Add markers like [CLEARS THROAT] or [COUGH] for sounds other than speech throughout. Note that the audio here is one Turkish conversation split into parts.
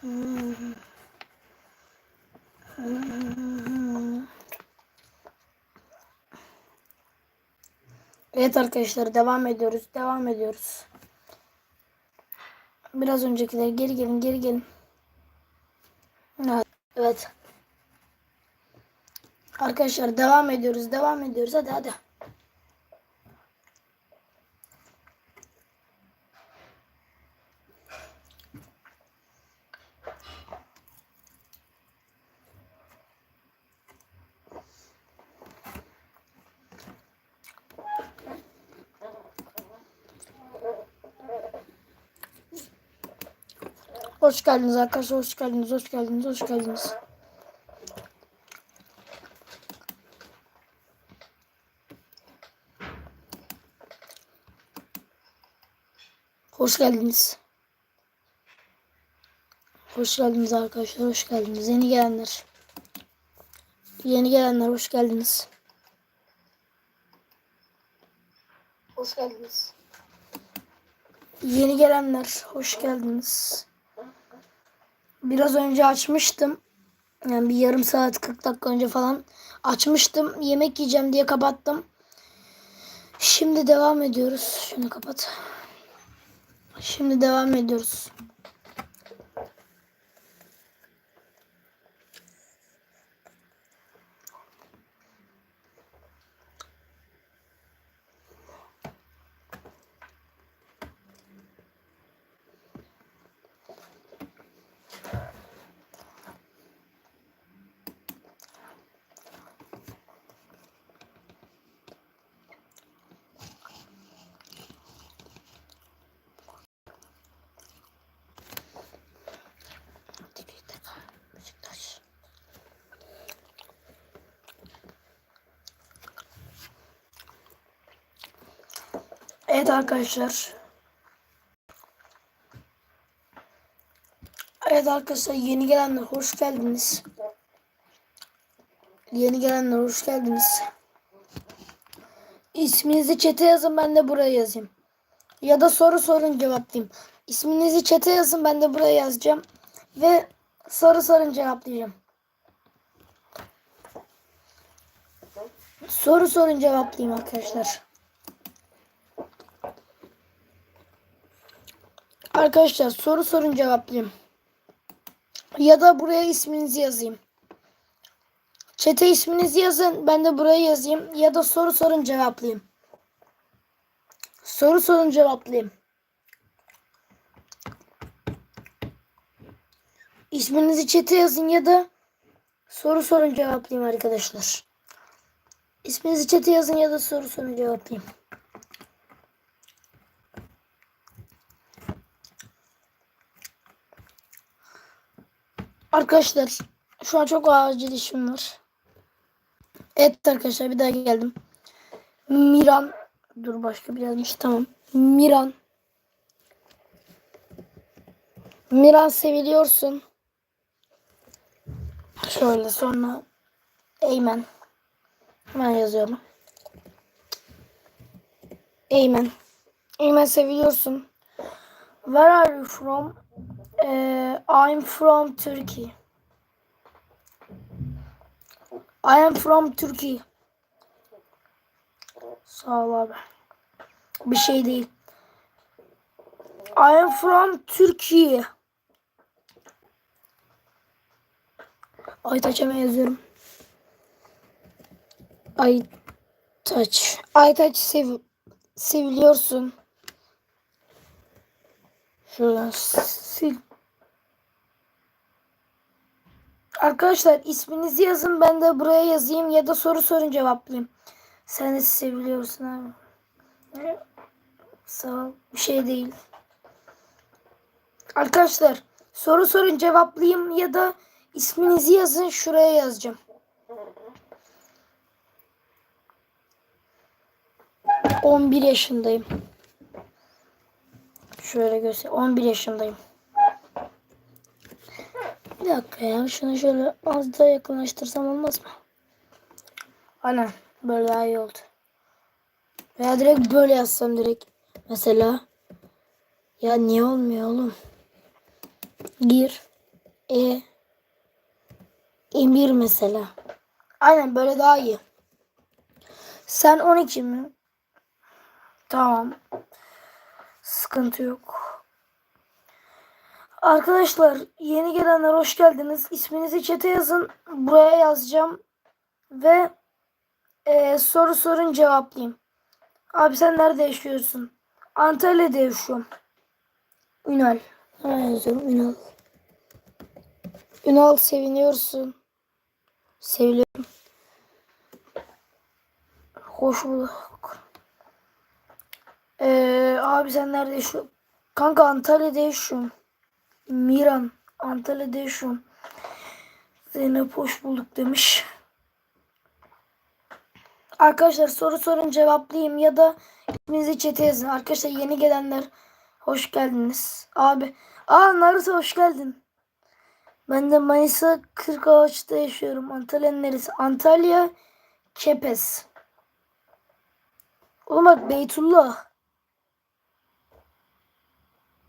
Hmm. Evet arkadaşlar devam ediyoruz. Devam ediyoruz. Biraz öncekiler geri gelin geri gelin. Evet. Arkadaşlar devam ediyoruz. Devam ediyoruz. Hadi hadi. Hoş geldiniz arkadaşlar. Hoş geldiniz. Hoş geldiniz. Hoş geldiniz. Hoş geldiniz. Hoş geldiniz arkadaşlar. Hoş geldiniz. Yeni gelenler. Yeni gelenler hoş geldiniz. Hoş geldiniz. Yeni gelenler hoş geldiniz. Biraz önce açmıştım. Yani bir yarım saat 40 dakika önce falan açmıştım. Yemek yiyeceğim diye kapattım. Şimdi devam ediyoruz. Şunu kapat. Şimdi devam ediyoruz. Evet arkadaşlar. Evet arkadaşlar yeni gelenler hoş geldiniz. Yeni gelenler hoş geldiniz. İsminizi çete yazın ben de buraya yazayım. Ya da soru sorun cevaplayayım. İsminizi çete yazın ben de buraya yazacağım. Ve soru sorun cevaplayacağım. Soru sorun cevaplayayım arkadaşlar. Arkadaşlar soru sorun cevaplayayım. Ya da buraya isminizi yazayım. Çete isminizi yazın. Ben de buraya yazayım. Ya da soru sorun cevaplayayım. Soru sorun cevaplayayım. İsminizi çete yazın ya da soru sorun cevaplayayım arkadaşlar. İsminizi çete yazın ya da soru sorun cevaplayayım. Arkadaşlar şu an çok acil işim var. Evet arkadaşlar bir daha geldim. Miran dur başka bir yazmış tamam. Miran Miran seviliyorsun. Şöyle sonra Eymen. Hemen yazıyorum. Eymen. Eymen seviliyorsun. Where are you from? I'm from Turkey. I am from Turkey. Sağ ol abi. Bir şey değil. I am from Turkey. Aytaç hemen yazıyorum. Aytaç. Aytaç sev seviliyorsun. Şuradan sil. Arkadaşlar isminizi yazın ben de buraya yazayım ya da soru sorun cevaplayayım. Sen de seviliyorsun abi. Sağ ol. Bir şey değil. Arkadaşlar soru sorun cevaplayayım ya da isminizi yazın şuraya yazacağım. On bir yaşındayım. Şöyle göster. 11 yaşındayım. Bir dakika ya. Şunu şöyle az daha yakınlaştırsam olmaz mı? Aynen. Böyle daha iyi oldu. Veya direkt böyle yazsam direkt. Mesela Ya niye olmuyor oğlum? Gir. E. Emir mesela. Aynen böyle daha iyi. Sen 12 mi? Tamam. Sıkıntı yok. Arkadaşlar yeni gelenler hoş geldiniz. İsminizi chat'e yazın. Buraya yazacağım. Ve e, soru sorun cevaplayayım. Abi sen nerede yaşıyorsun? Antalya'da yaşıyorum. Ünal. Hemen yazıyorum Ünal. Ünal seviniyorsun. Seviliyorum. Hoş bulduk. Ee, abi sen nerede yaşıyorsun? Kanka Antalya'da yaşıyorum. Miran. Antalya'da yaşıyorum. Zeynep hoş bulduk demiş. Arkadaşlar soru sorun cevaplayayım ya da isminizi chat'e yazın. Arkadaşlar yeni gelenler hoş geldiniz. Abi. Aa Naruto hoş geldin. Ben de Manisa Kırkağaç'ta yaşıyorum. Antalya'nın neresi? Antalya Kepez. Oğlum bak Beytullah.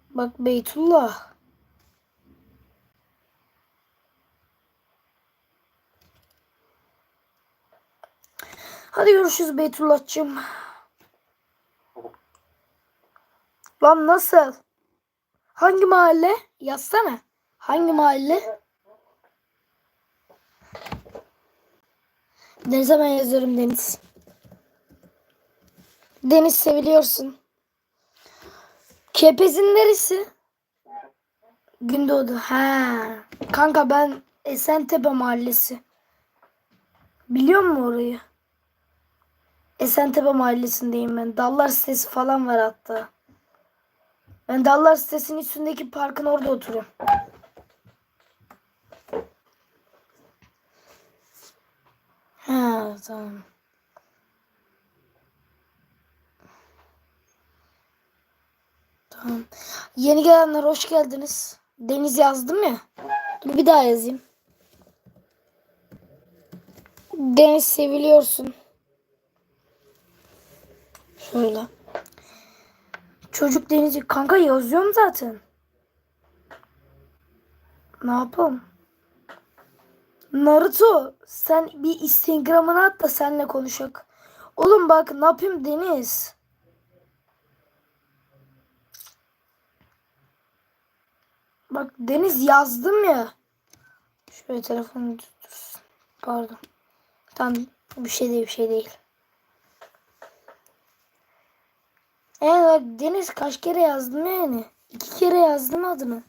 Bak Beytullah. Hadi görüşürüz Beytullah'cığım. Lan nasıl? Hangi mahalle? Yazsana. Hangi mahalle? Ne zaman yazıyorum Deniz? Deniz seviliyorsun. Kepez'in neresi? Gündoğdu. Ha. Kanka ben Esentepe mahallesi. Biliyor musun orayı? Esentepe mahallesindeyim ben. Dallar sitesi falan var hatta. Ben Dallar sitesinin üstündeki parkın orada oturuyorum. Ha tamam. Tamam. Yeni gelenler hoş geldiniz. Deniz yazdım ya. Bir daha yazayım. Deniz seviliyorsun. Şöyle. Çocuk denizi kanka yazıyorum zaten. Ne yapalım? Naruto sen bir Instagram'ına at da senle konuşak. Oğlum bak ne yapayım Deniz? Bak Deniz yazdım ya. Şöyle telefonu dursun. Pardon. Tamam bir şey değil bir şey değil. Yani bak Deniz kaç kere yazdım yani. İki kere yazdım adını.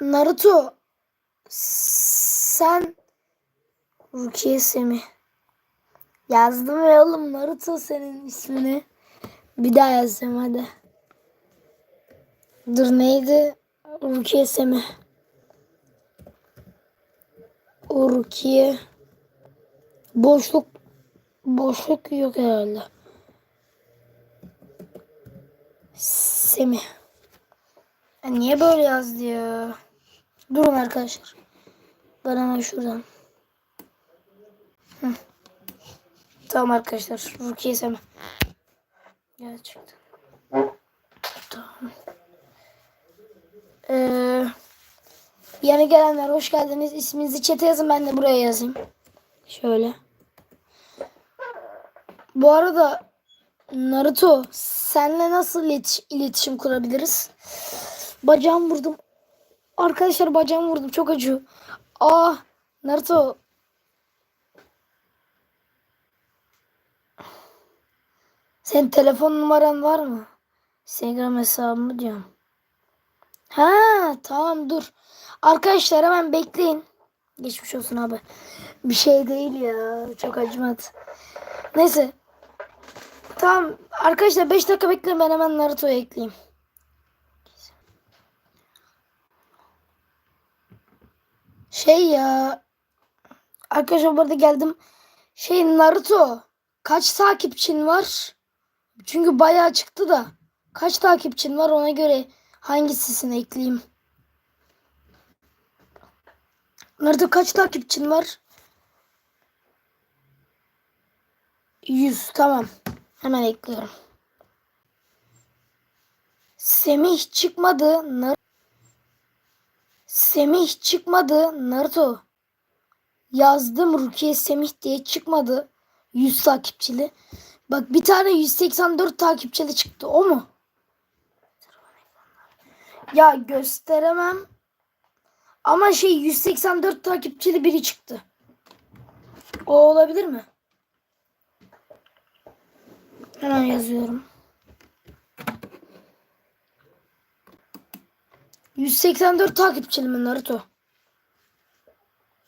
Naruto sen Rukiye Semih yazdım ya oğlum Naruto senin ismini bir daha yazacağım hadi. Dur neydi? Rukiye Semih. Rukiye. Boşluk boşluk yok herhalde. Semih. Ya niye böyle yazdı ya? Durun arkadaşlar. Ben hemen şuradan. Hı. Tamam arkadaşlar. Rukiye Semih. Gerçekten. Tamam. Ee, yeni gelenler hoş geldiniz. İsminizi chat'e yazın ben de buraya yazayım. Şöyle. Bu arada Naruto senle nasıl iletiş- iletişim kurabiliriz? Bacağım vurdum. Arkadaşlar bacağım vurdum. Çok acıyor. Aa Naruto. Senin telefon numaran var mı? Instagram hesabımı diyorum. Ha tamam dur. Arkadaşlar hemen bekleyin. Geçmiş olsun abi. Bir şey değil ya. Çok acımadı. Neyse. Tamam. Arkadaşlar 5 dakika bekleyin ben hemen Naruto'yu ekleyeyim. Şey ya. Arkadaşlar burada geldim. Şey Naruto. Kaç takipçin var? Çünkü bayağı çıktı da. Kaç takipçin var ona göre hangisini ekleyeyim? Naruto kaç takipçin var? 100 tamam. Hemen ekliyorum. Semih çıkmadı. Nar Semih çıkmadı. Naruto. Yazdım Rukiye Semih diye çıkmadı. 100 takipçili. Bak bir tane 184 takipçili çıktı. O mu? Ya gösteremem. Ama şey 184 takipçili biri çıktı. O olabilir mi? Hemen yazıyorum. 184 takipçili mi Naruto?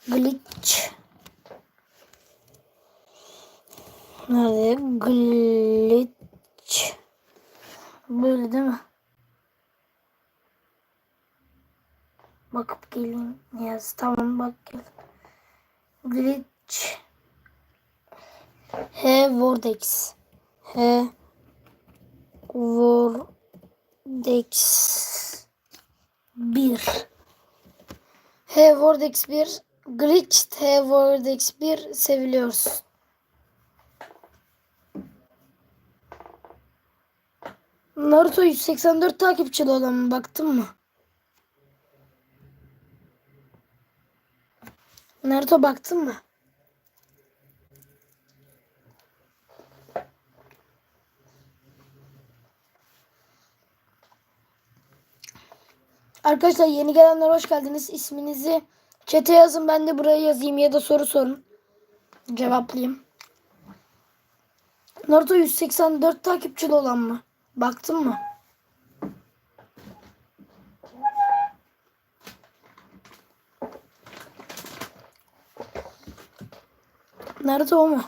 Glitch. Nerede? Glitch. Böyle değil mi? Bakıp geleyim. Yaz. Tamam bak gel. Glitch. He Vortex. He Vortex 1 He Vortex 1 Glitch He Vortex 1 seviliyorsun. Naruto 184 takipçili olan baktın mı? Naruto baktın mı? Arkadaşlar yeni gelenler hoş geldiniz. İsminizi chat'e yazın ben de buraya yazayım ya da soru sorun. Cevaplayayım. Naruto 184 takipçili olan mı? Baktın mı? Naruto o mu?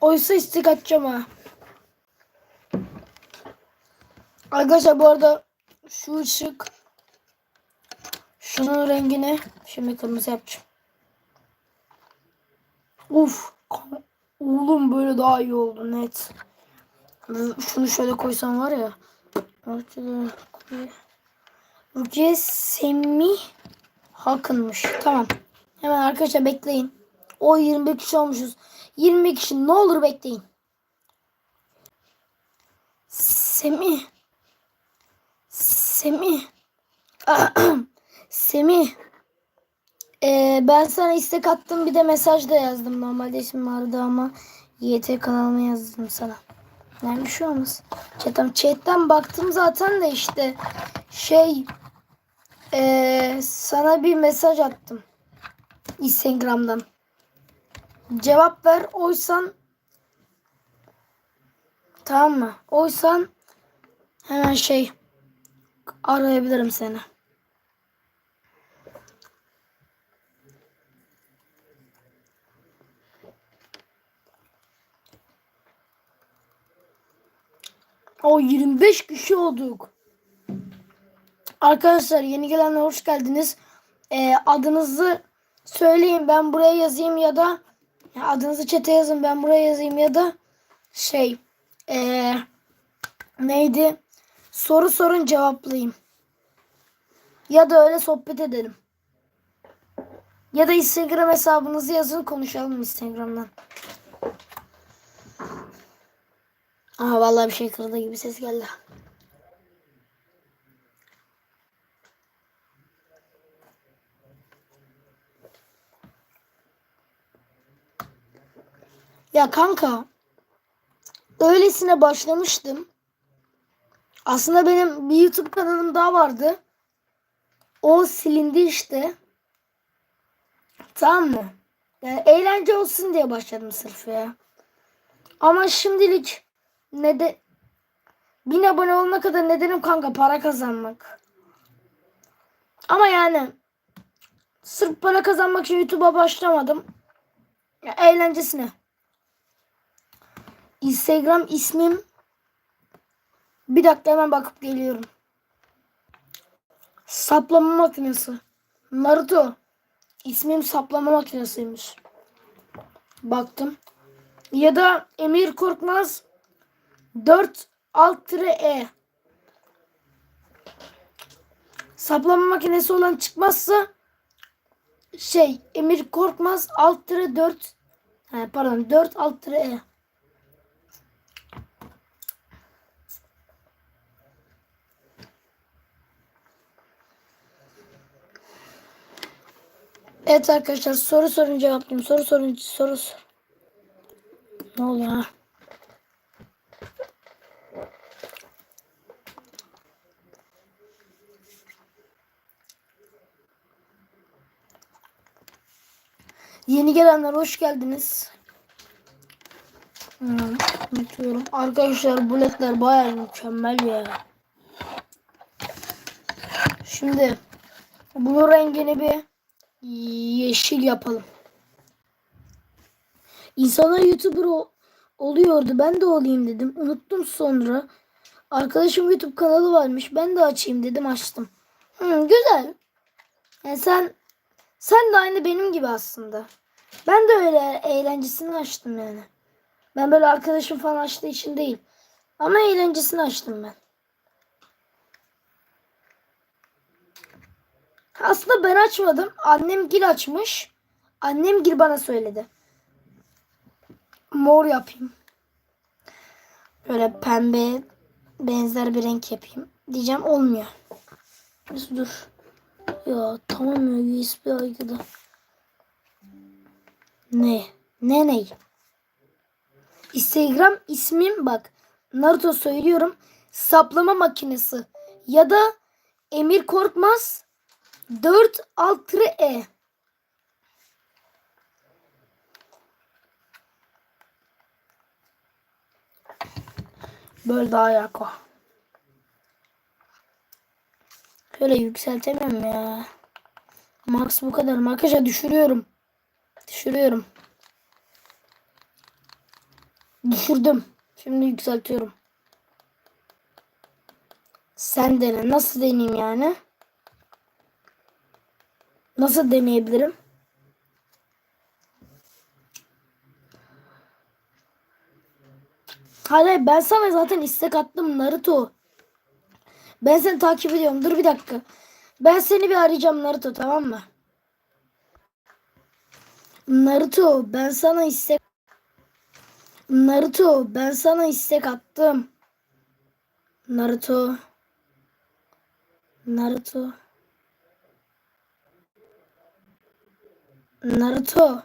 Oysa istek atacağım ha. Arkadaşlar bu arada şu ışık şunun rengini şimdi kırmızı yapacağım. Uf. Oğlum böyle daha iyi oldu net. Şunu şöyle koysam var ya. Rukiye Semih Halkınmış. Tamam. Hemen arkadaşlar bekleyin. O 21 kişi olmuşuz. 20 kişi ne olur bekleyin. Semih. Semih. [CLEARS THROAT] Semih. Ee, ben sana istek attım bir de mesaj da yazdım. Normalde ismim vardı ama YT kanalıma yazdım sana. Yani bir şey olmaz. Chatten, chatten baktım zaten de işte şey ee, sana bir mesaj attım. Instagram'dan. Cevap ver oysan tamam mı? Oysan hemen şey arayabilirim seni. O 25 kişi olduk. Arkadaşlar yeni gelenler hoş geldiniz. Ee, adınızı söyleyin ben buraya yazayım ya da adınızı çete yazın ben buraya yazayım ya da şey ee, neydi soru sorun cevaplayayım. Ya da öyle sohbet edelim. Ya da Instagram hesabınızı yazın konuşalım Instagram'dan. Aha vallahi bir şey kırıldı gibi ses geldi. Ya kanka öylesine başlamıştım. Aslında benim bir YouTube kanalım daha vardı. O silindi işte. Tamam mı? Yani eğlence olsun diye başladım sırf ya. Ama şimdilik ne de bin abone olana kadar nedenim kanka para kazanmak. Ama yani sırf para kazanmak için YouTube'a başlamadım. Ya, eğlencesine. Instagram ismim bir dakika hemen bakıp geliyorum. Saplama makinesi. Naruto. İsmim saplama makinesiymiş. Baktım. Ya da Emir Korkmaz 4 alt E. Saplama makinesi olan çıkmazsa şey Emir Korkmaz alt 4 he, pardon 4 alt E. Evet arkadaşlar soru sorun cevaplayayım. Soru sorun soru sor. Ne oluyor ha? Yeni gelenler hoş geldiniz. Hmm. Arkadaşlar bu ledler bayağı mükemmel ya. Şimdi bunun rengini bir yeşil yapalım. İnsanlar YouTuber oluyordu. Ben de olayım dedim. Unuttum sonra. Arkadaşım YouTube kanalı varmış. Ben de açayım dedim. Açtım. Hı, güzel. Yani sen sen de aynı benim gibi aslında. Ben de öyle eğlencesini açtım yani. Ben böyle arkadaşım falan açtığı için değil. Ama eğlencesini açtım ben. Aslında ben açmadım. Annem gil açmış. Annem gil bana söyledi. Mor yapayım. Böyle pembe benzer bir renk yapayım. Diyeceğim olmuyor. Dur. Ya tamam ya USB aygıda. Ne? Ne ne? Instagram ismim bak. Naruto söylüyorum. Saplama makinesi. Ya da Emir Korkmaz 4 alt E. Böyle daha yak o. Şöyle yükseltemem ya. Max bu kadar. Arkadaşlar düşürüyorum. Düşürüyorum. Düşürdüm. Şimdi yükseltiyorum. Sen dene. Nasıl deneyeyim yani? Nasıl deneyebilirim? Hayır ben sana zaten istek attım Naruto. Ben seni takip ediyorum. Dur bir dakika. Ben seni bir arayacağım Naruto tamam mı? Naruto ben sana istek Naruto ben sana istek attım. Naruto Naruto Naruto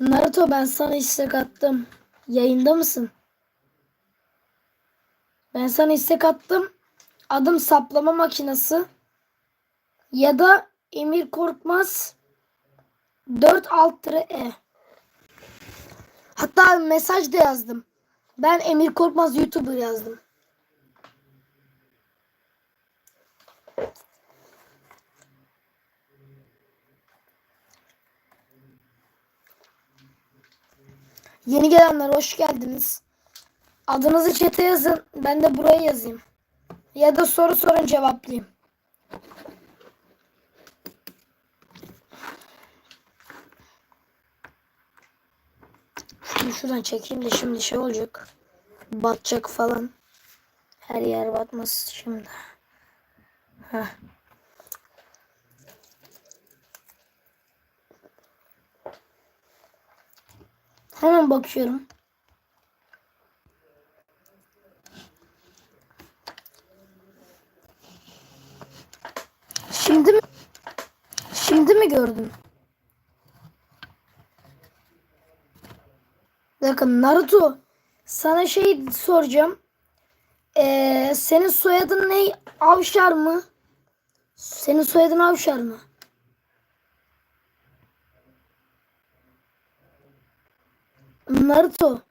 Naruto ben sana istek attım. Yayında mısın? Ben sana istek attım. Adım saplama makinesi. Ya da Emir Korkmaz 4 alt tire E. Hatta mesaj da yazdım. Ben Emir Korkmaz YouTuber yazdım. Yeni gelenler hoş geldiniz. Adınızı chat'e yazın. Ben de buraya yazayım. Ya da soru sorun cevaplayayım. Şunu şuradan çekeyim de şimdi şey olacak. Batacak falan. Her yer batmaz şimdi. Heh. Hemen bakıyorum. Şimdi mi? Şimdi mi gördüm? Bakın Naruto sana şey soracağım. Ee, senin soyadın ne? Avşar mı? Senin soyadın Avşar mı? Naruto.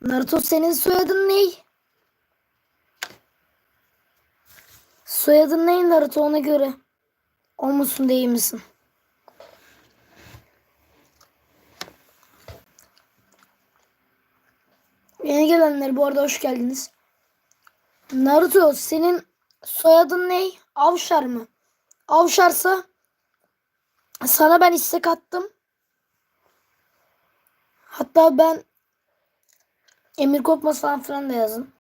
Naruto senin soyadın ne? Soyadın ne Naruto ona göre. O musun değil misin? Yeni gelenler bu arada hoş geldiniz. Naruto senin soyadın ne? Avşar mı? Avşarsa sana ben istek attım. Hatta ben Emir Korkmaz falan filan da yazın.